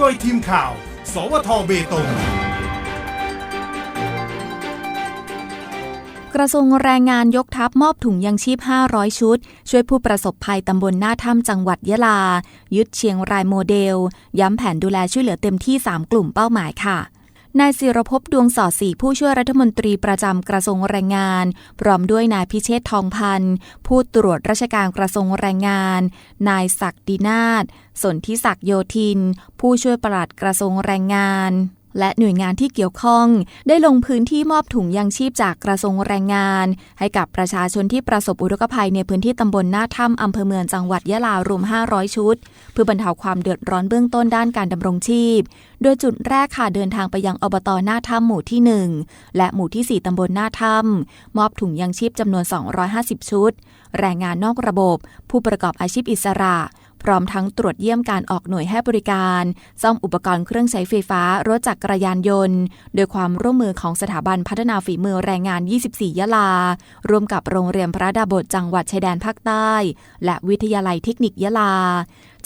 โดยทีมข่าว สวทเบตง กระทรวงแรงงานยกทัพมอบถุงยังชีพ 500 ชุด ช่วยผู้ประสบภัยตำบลหน้าถ้ำจังหวัดยะลา ยึดเชียงรายโมเดล ย้ำแผนดูแลช่วยเหลือเต็มที่ 3 กลุ่มเป้าหมายค่ะ นายศิรภพดวงสอดสีผู้ช่วยรัฐมนตรีประจำกระทรวงแรงงาน พร้อมด้วยนายพิเชษทองพันธ์ผู้ตรวจราชการกระทรวงแรงงาน นายศักดินาถสนธิศักดิ์โยธิน ผู้ช่วยปลัดกระทรวงแรงงาน และหน่วยงานที่เกี่ยวข้อง ได้ลงพื้นที่มอบถุงยังชีพจากกระทรวงแรงงาน ให้กับประชาชนที่ประสบอุทกภัยในพื้นที่ตำบลหน้าถ้ำอำเภอเมืองจังหวัดยะลารวม 500 ชุด เพื่อบรรเทาความเดือดร้อนเบื้องต้นด้านการดำรงชีพ โดยจุดแรกค่ะเดินทางไปยังอบตหน้าถ้ำหมู่ที่ 1 และหมู่ที่ 4ตำบลหน้าถ้ำมอบถุงยังชีพจำนวน 250 ชุด แรงงานนอกระบบ ผู้ประกอบอาชีพอิสระ พร้อมทั้งตรวจเยี่ยมการออกหน่วยให้บริการ ซ่อมอุปกรณ์เครื่องใช้ไฟฟ้า รถจักรยานยนต์ โดยความร่วมมือของสถาบันพัฒนาฝีมือแรงงาน 24 ยะลา ร่วมกับโรงเรียนพระดาบทจังหวัดชายแดนภาคใต้ และวิทยาลัยเทคนิคยะลา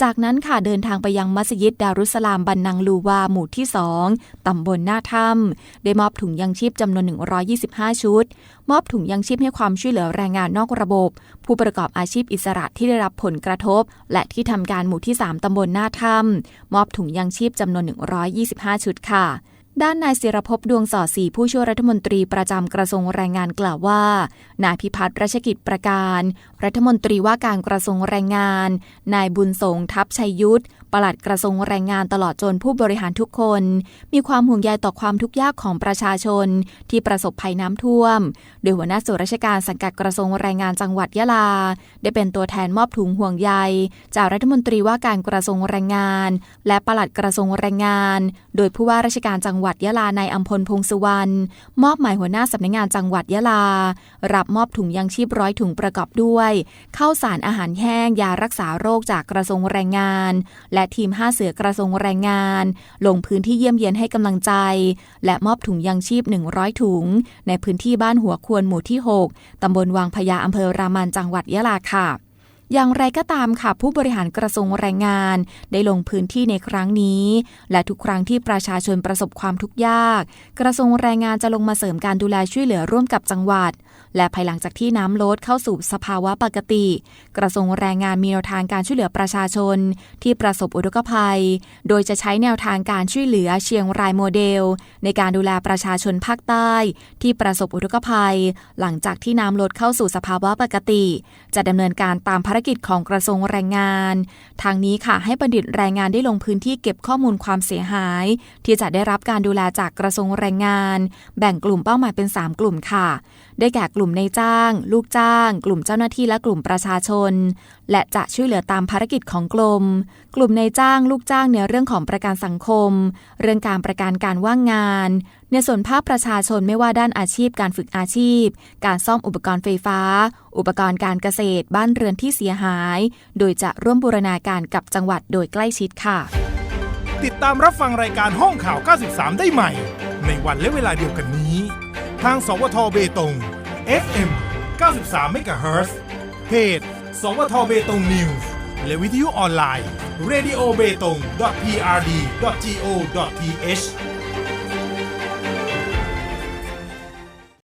จากนั้นค่ะเดินทางไปยังมัสยิดดารุสลามบันนังลูวาหมู่ที่ 2 ตำบลหน้าถ้ำได้มอบถุงยังชีพจำนวน 125 ชุด มอบถุงยังชีพให้ความช่วยเหลือแรงงานนอกระบบ ผู้ประกอบอาชีพอิสระที่ได้รับผลกระทบ และที่ทำการหมู่ที่ 3 ตำบลหน้าถ้ำมอบถุงยังชีพจำนวน 125 ชุดค่ะ ด้านนายศิรภพดวงสอดสีผู้ช่วยรัฐมนตรีประจำกระทรวงแรงงานกล่าวว่า นายพิพัฒน์รัชกิจประการ รัฐมนตรีว่าการกระทรวงแรงงาน นายบุญสงทัพชัยยุทธปลัดกระทรวงแรงงานตลอดจนผู้บริหารทุกคน มีความห่วงใยต่อความทุกข์ยากของประชาชน ที่ประสบภัยน้ำท่วม โดยหัวหน้าส่วนราชการสังกัดกระทรวงแรงงานจังหวัดยะลา ได้เป็นตัวแทนมอบถุงห่วงใย จากรัฐมนตรีว่าการกระทรวงแรงงาน และปลัดกระทรวงแรงงาน โดยผู้ว่าราชการจังหวัดหวัดยะลานายอัมพลพงสุวรรณมอบหมายหัวหน้าสำนักงานจังหวัดยะลา รับมอบถุงยังชีพร้อยถุงประกอบด้วยข้าวสารอาหารแห้งยารักษาโรคจากกระทรวงแรงงาน และทีมห้าเสือกระทรวงแรงงาน ลงพื้นที่เยี่ยมเยียนให้กำลังใจ และมอบถุงยังชีพ 100 ถุง ในพื้นที่บ้านหัวควรหมู่ที่ 6ตำบลวังพญาอำเภอรามันจังหวัดยะลาค่ะ อย่างไรก็ตามค่ะ ผู้บริหารกระทรวงแรงงาน ได้ลงพื้นที่ในครั้งนี้ และทุกครั้งที่ประชาชนประสบความทุกข์ยาก กระทรวงแรงงานจะลงมาเสริมการดูแลช่วยเหลือร่วมกับจังหวัดและภายหลังจากที่น้ำลดเข้าสู่สภาวะปกติ กระทรวงแรงงานมีแนวทางการช่วยเหลือประชาชน ที่ประสบอุทกภัย โดยจะใช้แนวทางการช่วยเหลือเชียงรายโมเดล ในการดูแลประชาชนภาคใต้ ที่ประสบอุทกภัย หลังจากที่น้ำลดเข้าสู่สภาวะปกติ จะดำเนินการตามภารกิจของกระทรวงแรงงาน ทางนี้ค่ะให้บัณฑิตแรงงานได้ลงพื้นที่เก็บข้อมูลความเสียหาย ที่จะได้รับการดูแลจากกระทรวงแรงงาน แบ่งกลุ่มเป้าหมายเป็น 3 กลุ่มค่ะ ได้แก่กลุ่มในจ้าง ลูกจ้าง กลุ่มเจ้าหน้าที่และกลุ่มประชาชน และจะช่วยเหลือตามภารกิจของกลุ่มกลุ่มในจ้าง ลูกจ้างในเรื่องของประกันสังคม เรื่องการประกันการว่างงาน ในส่วนภาคประชาชนไม่ว่าด้านอาชีพ การฝึกอาชีพ การซ่อมอุปกรณ์ไฟฟ้า อุปกรณ์การเกษตร บ้านเรือนที่เสียหาย โดยจะร่วมบูรณาการกับจังหวัดโดยใกล้ชิดค่ะ ติดตามรับฟังรายการห้องข่าว 93 ได้ใหม่ ในวันและเวลาเดียวกันนี้ทางสวทเบตง FM 93 MHz เพจ สวทเบตงนิวส์และวิทยุออนไลน์ radio b e t o n g prd go th